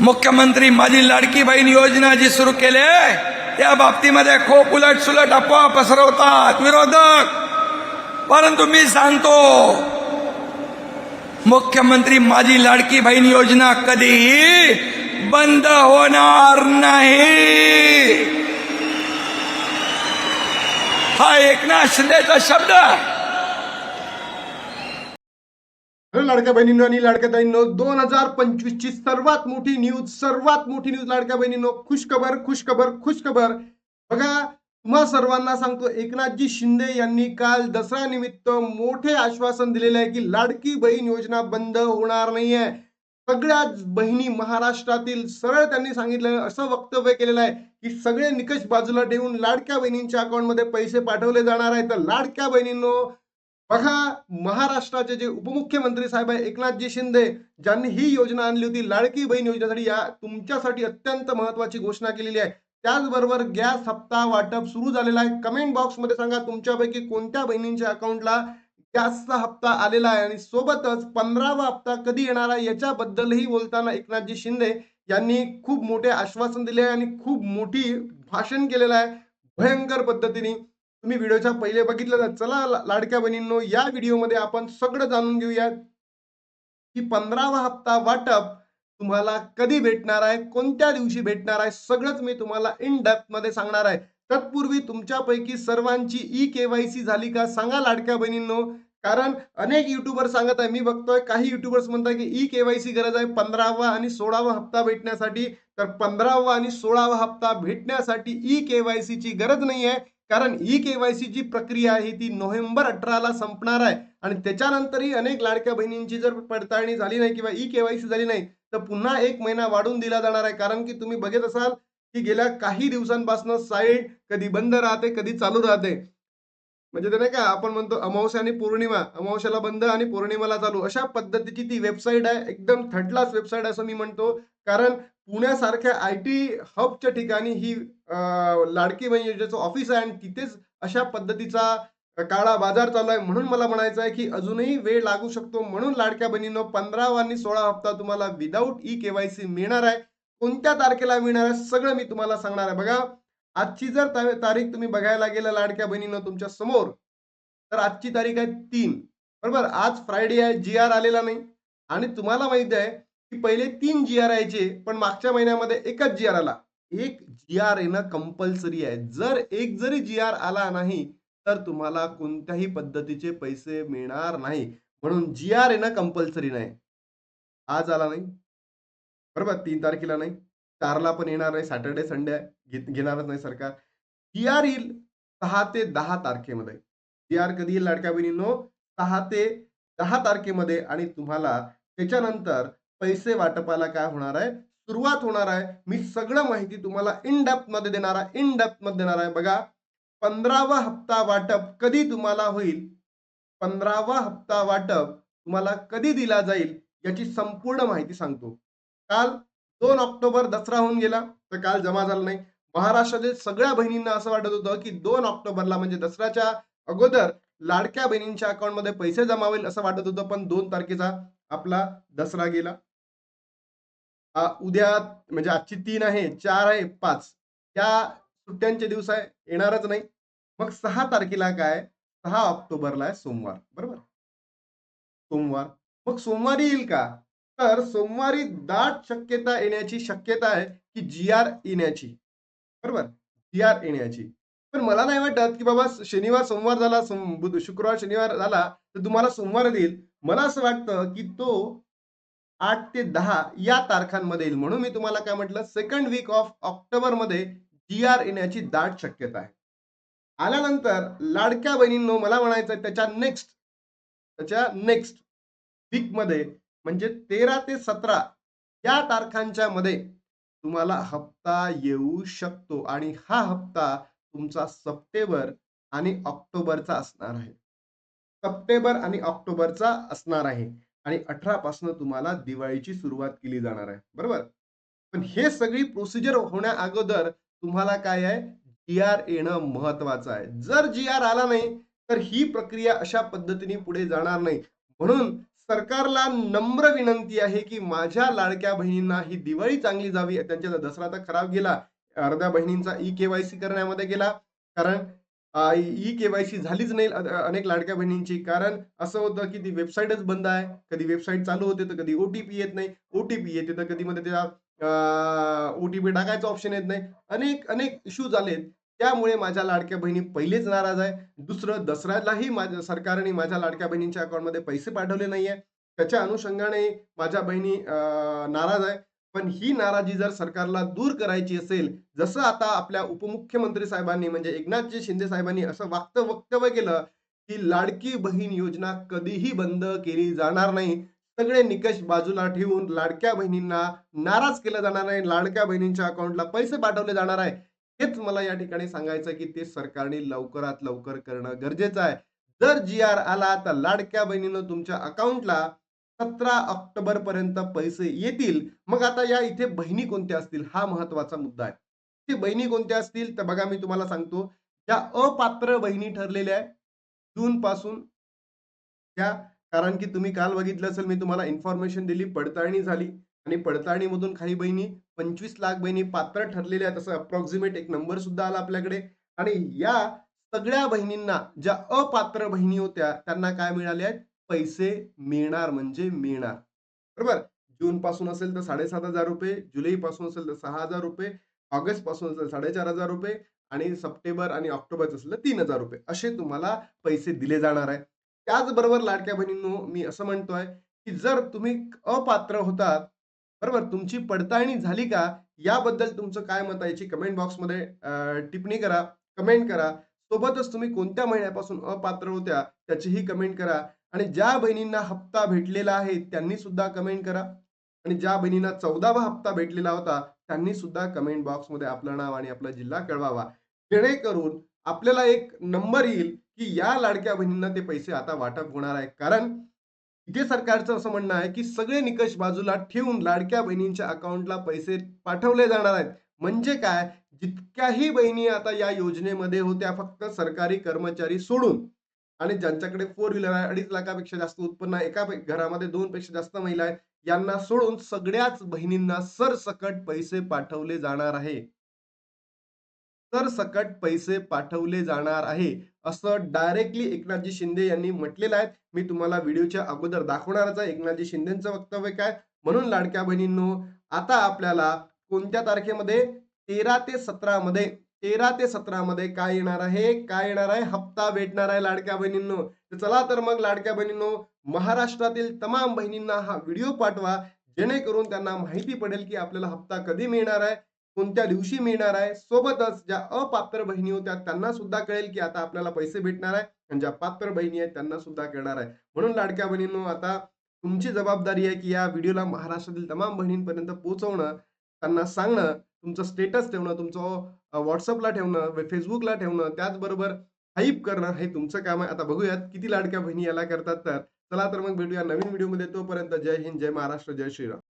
मुख्यमंत्री माझी लाडकी बहीण योजना जी सुरू केली त्या बाबतीमध्ये खूप उलट सुलट अफवा पसरवतात विरोधक. परंतु मी सांगतो मुख्यमंत्री माझी लाडकी बहीण योजना कधीही बंद होणार नाही. हा एकनाथ शिंदेचा शब्द आहे. लाडक्या बहिणींनो आणि लाडक्या ताईंनो दोन हजार पंचवीस ची सर्वात मोठी न्यूज सर्वात मोठी न्यूज लाडक्या बहिणींनो खुशखबर खुशखबर खुशखबर. बघा तुम्हा सर्वांना सांगतो एकनाथजी शिंदे यांनी काल दसरा निमित्त मोठे आश्वासन दिलेले आहे की लाडकी बहीण योजना बंद होणार नाहीये. सगळ्याच बहिणी महाराष्ट्रातील सरळ त्यांनी सांगितलं असं वक्तव्य केलेलं आहे की सगळे निकष बाजूला ठेवून लाडक्या बहिणींच्या अकाउंटमध्ये पैसे पाठवले जाणार आहेत. तर लाडक्या बहिणींनो बघा महाराष्ट्राचे जे उपमुख्यमंत्री साहेब आहे एकनाथजी शिंदे ज्यांनी ही योजना आणली होती लाडकी बहीण योजनेसाठी या तुमच्यासाठी अत्यंत महत्वाची घोषणा केलेली आहे. त्याचबरोबर गॅस हप्ता वाटप सुरू झालेला आहे. कमेंट बॉक्समध्ये सांगा तुमच्यापैकी कोणत्या बहिणींच्या अकाउंटला गॅसचा हप्ता आलेला आहे? आणि सोबतच पंधरावा हप्ता कधी येणार आहे? याच्याबद्दलही बोलताना एकनाथजी शिंदे यांनी खूप मोठे आश्वासन दिले आहे आणि खूप मोठी भाषण केलेलं आहे. भयंकर पद्धतीने तुम्ही व्हिडिओच्या पहिले बघितलं तर चला लाडक्या बहिणींनो या व्हिडिओमध्ये आपण सगळं जाणून घेऊया की पंधरावा हप्ता वाटप तुम्हाला कधी भेटणार आहे कोणत्या दिवशी भेटणार आहे सगळंच मी तुम्हाला इन डेप्थमध्ये सांगणार आहे. तत्पूर्वी तुमच्यापैकी सर्वांची ई केवायसी झाली का सांगा लाडक्या बहिणींनो कारण अनेक युट्यूबर सांगत आहे मी बघतोय काही युट्यूबर्स म्हणतात की ई केवायसी गरज आहे पंधरावा आणि सोळावा हप्ता भेटण्यासाठी. तर पंधरावा आणि सोळावा हप्ता भेटण्यासाठी ई केवायसी ची गरज नाही आहे कारण ई केवायसी जी प्रक्रिया आहे ती नोव्हेंबर अठराला संपणार आहे. आणि त्याच्यानंतरही अनेक लाडक्या बहिणींची जर पडताळणी झाली नाही किंवा ई केवायसी झाली नाही तर पुन्हा एक महिना वाढून दिला जाणार आहे. कारण की तुम्ही बघत असाल की गेल्या काही दिवसांपासून साईट कधी बंद राहते कधी चालू राहते. म्हणजे ते नाही का आपण म्हणतो अमावस्या आणि पौर्णिमा अमावस्याला बंद आणि पौर्णिमाला चालू. अशा पद्धतीची ती वेबसाईट आहे एकदम थर्ड क्लास वेबसाईट असं मी म्हणतो. कारण पुण्यासारख्या आय टी हबच्या ठिकाणी ही लाडकी बहीण योजनेचं ऑफिस आहे आणि तिथेच अशा पद्धतीचा काळा बाजार चालू आहे. म्हणून मला म्हणायचं आहे की अजूनही वेळ लागू शकतो म्हणून लाडक्या बहिणीनं पंधरावा आणि सोळा हप्ता तुम्हाला विदाऊट ई केवायसी मिळणार आहे. कोणत्या तारखेला मिळणार आहे सगळं मी तुम्हाला सांगणार आहे. बघा आजची जर तारीख तुम्ही बघायला गेला लाडक्या बहिणीनं तुमच्यासमोर तर आजची तारीख आहे तीन. बरोबर? आज फ्रायडे आहे जी आर आलेला नाही. आणि तुम्हाला माहिती आहे की पहिले तीन जी आर यायचे पण मागच्या महिन्यामध्ये एकच जी आर आला. एक जी आर येणं कंपल्सरी आहे. जर एक जरी जी आर आला नाही तर तुम्हाला कोणत्याही पद्धतीचे पैसे मिळणार नाही. म्हणून जी आर येणं कंपल्सरी नाही. आज आला नाही. बरोबर? तीन तारखेला नाही. चारला पण येणार नाही. सॅटर्डे संडे घेणारच नाही सरकार. जी आर येईल सहा ते दहा तारखेमध्ये. जी आर कधी येईल लाडक्या बहिणींनो? सहा ते दहा तारखेमध्ये. आणि तुम्हाला त्याच्यानंतर पैसे वाटपाला काय होणार आहे? सुरुवात होणार आहे. मी सगळं माहिती तुम्हाला इन डेप्थमध्ये देणार आहे. इन डेप्थमध्ये देणार आहे. बघा पंधरावा हप्ता वाटप कधी तुम्हाला होईल? पंधरावा हप्ता वाटप तुम्हाला कधी दिला जाईल? याची संपूर्ण माहिती सांगतो. काल दोन ऑक्टोबर दसरा होऊन गेला तर काल जमा झाला नाही. महाराष्ट्रातील सगळ्या बहिणींना असं वाटत होतं की दोन ऑक्टोबरला म्हणजे दसऱ्याच्या अगोदर लाडक्या बहिणींच्या अकाउंटमध्ये पैसे जमा होईल असं वाटत होतं पण दोन तारखेचा आपला दसरा गेला. उद्या म्हणजे आजची तीन आहे चार आहे पाच. या सुट्ट्यांचे दिवस आहे येणारच नाही. मग सहा तारखेला काय? सहा ऑक्टोबरला आहे सोमवार बरोबर? सोमवार. मग सोमवारी येईल का? तर सोमवारी दाट शक्यता येण्याची शक्यता आहे की जी आर येण्याची. बरोबर? जी आर येण्याची. पण मला नाही वाटत की बाबा शनिवार सोमवार झाला सोम- बुध शुक्रवार शनिवार झाला तर तुम्हाला सोमवार देईल मला असं वाटतं की तो आठ ते दहा या तारखांमध्ये येईल. म्हणून मी तुम्हाला काय म्हटलं? सेकंड वीक ऑफ ऑक्टोबरमध्ये जी आर येण्याची दाट शक्यता आहे. आल्यानंतर लाडक्या बहिणींनो मला म्हणायचं त्याच्या नेक्स्ट त्याच्या नेक्स्ट वीकमध्ये म्हणजे तेरा ते सतरा या तारखांच्या मध्ये तुम्हाला हप्ता येऊ शकतो. आणि हा हप्ता तुमचा सप्टेंबर आणि ऑक्टोबरचा असणार आहे. सप्टेंबर आणि ऑक्टोबरचा असणार आहे. आणि अठरा पासून तुम्हाला दिवाळीची सुरुवात केली जाणार आहे. बरोबर? पण हे सगळी प्रोसिजर होण्या अगोदर तुम्हाला काय आहे? जी आर येणं महत्वाचं आहे. जर जी आर आला नाही तर ही प्रक्रिया अशा पद्धतीने पुढे जाणार नाही. म्हणून सरकारला नम्र विनंती आहे की माझ्या लाडक्या बहिणींना ही दिवाळी चांगली जावी. त्यांच्या दसरा तर खराब गेला. अर्ध्या बहिणींचा ई केवायसी करण्यामध्ये गेला. कारण ई केवायसी झालीच नाही अनेक लाडक्या बहिणींची. कारण असं होतं की ती वेबसाईटच बंद आहे. कधी वेबसाईट चालू होते तर कधी ओटीपी येत नाही. ओटीपी येते तर कधी मध्ये त्या ओटीपी टाकायचं ऑप्शन येत नाही. अनेक अनेक इश्यूज आलेत त्यामुळे माझ्या लाडक्या बहिणी पहिलेच नाराज आहे. दुसरं दसऱ्यालाही माझ्या सरकारने माझ्या लाडक्या बहिणींच्या अकाउंटमध्ये पैसे पाठवले नाहीये. त्याच्या अनुषंगाने माझ्या बहिणी नाराज आहे. पण ही नाराजी जर सरकारला दूर करायची असेल जसं आता आपल्या उपमुख्यमंत्री साहेबांनी म्हणजे एकनाथजी शिंदे साहेबांनी असं वाक्त वक्तव्य केलं की लाडकी बहीण योजना कधीही बंद केली जाणार नाही. सगळे निकष बाजूला ठेवून लाडक्या बहिणींना नाराज केलं जाणार नाही लाडक्या बहिणींच्या अकाउंटला पैसे पाठवले जाणार आहे. हेच मला या ठिकाणी सांगायचं की ते सरकारने लवकरात लवकर करणं गरजेचं आहे. जर जी आर आला तर लाडक्या बहिणीनं तुमच्या अकाउंटला सतरा ऑक्टोबर पर्यंत पैसे येतील. मग आता या इथे बहिणी कोणत्या असतील? हा महत्त्वाचा मुद्दा आहे. ते बहिणी कोणत्या असतील? तर बघा मी तुम्हाला सांगतो. ज्या अपात्र बहिणी ठरलेल्या आहेत. जून पासून त्या कारण की तुम्ही काल बघितलं असेल मी तुम्हाला इन्फॉर्मेशन दिली पडताळणी झाली. आणि पडताळणीमधून काही बहिणी पंचवीस लाख बहिणी पात्र ठरलेल्या आहेत. असं अप्रॉक्सिमेट एक नंबर सुद्धा आला आपल्याकडे. आणि या सगळ्या बहिणींना ज्या अपात्र बहिणी होत्या त्यांना काय मिळाले आहेत? पैसे मिळणार म्हणजे मिळणार. बरोबर? जून पासून असेल तर साडेसात हजार रुपये जुलै पासून असेल तर सहा हजार रुपये ऑगस्टपासून असेल साडेचार हजार रुपये आणि सप्टेंबर आणि ऑक्टोबर असेल तीन हजार रुपये असे तुम्हाला पैसे दिले जाणार आहे. त्याचबरोबर लाडक्या बहिणींनो मी असं म्हणतोय की जर तुम्ही अपात्र होतात बरोबर? तुमची पडताळणी झाली का? याबद्दल तुमचं काय मत आहे? याची कमेंट बॉक्समध्ये टिप्पणी करा कमेंट करा. सोबतच तुम्ही कोणत्या महिन्यापासून अपात्र होत्या त्याचीही कमेंट करा. आणि ज्या बहिणींना हप्ता भेटलेला आहे त्यांनी सुद्धा कमेंट करा. आणि ज्या बहिणींना चौदावा हप्ता भेटलेला होता त्यांनी सुद्धा कमेंट बॉक्समध्ये आपलं नाव आणि आपला जिल्हा कळवावा. जेणेकरून आपल्याला एक नंबर येईल की या लाडक्या बहिणींना ते पैसे आता वाटप होणार आहे. कारण इथे सरकारचं असं म्हणणं आहे की सगळे निकष बाजूला ठेवून लाडक्या बहिणींच्या अकाउंटला पैसे पाठवले जाणार आहेत. म्हणजे काय? जितक्याही बहिणी आता या योजनेमध्ये होत्या फक्त सरकारी कर्मचारी सोडून आणि ज्यांच्याकडे फोर व्हीलर आहे अडीच लाखापेक्षा जास्त उत्पन्न आहे एका घरामध्ये दोन पेक्षा जास्त महिला आहेत यांना सोडून सगळ्याच बहिणींना सरसकट पैसे पाठवले जाणार आहे. सरसकट पैसे पाठवले जाणार आहे. असं डायरेक्टली एकनाथजी शिंदे यांनी म्हटलेलं आहे. मी तुम्हाला व्हिडिओच्या अगोदर दाखवणारच आहे. एकनाथजी शिंदेचं वक्तव्य काय? म्हणून लाडक्या बहिणींनो आता आपल्याला कोणत्या तारखेमध्ये? तेरा ते सतरा मध्ये तेरा ते सतरा मध्ये काय येणार आहे? काय येणार आहे? हप्ता भेटणार आहे लाडक्या बहिणींनो. तर चला तर मग लाडक्या बहिणींनो महाराष्ट्रातील तमाम बहिणींना हा व्हिडिओ पाठवा. जेणेकरून त्यांना माहिती पडेल की आपल्याला हप्ता कधी मिळणार आहे कोणत्या दिवशी मिळणार आहे. सोबतच ज्या अपात्र बहिणी होत्या त्यांना सुद्धा कळेल की आता आपल्याला पैसे भेटणार आहे आणि ज्या पात्र बहिणी आहेत त्यांना सुद्धा कळणार आहे. म्हणून लाडक्या बहिणींनो आता तुमची जबाबदारी आहे की या व्हिडिओला महाराष्ट्रातील तमाम बहिणींपर्यंत पोहोचवणं. त्यांना सांगणं तुमचं स्टेटस ठेवणं तुमचं व्हॉट्सअपला ठेवणं फेसबुकला ठेवणं त्याचबरोबर हाईप करणं हे तुमचं काम आहे. आता बघूयात किती लाडक्या बहिणी याला करतात तर. चला तर मग भेटूया नवीन व्हिडिओमध्ये तोपर्यंत जय हिंद जय महाराष्ट्र जय श्रीराम.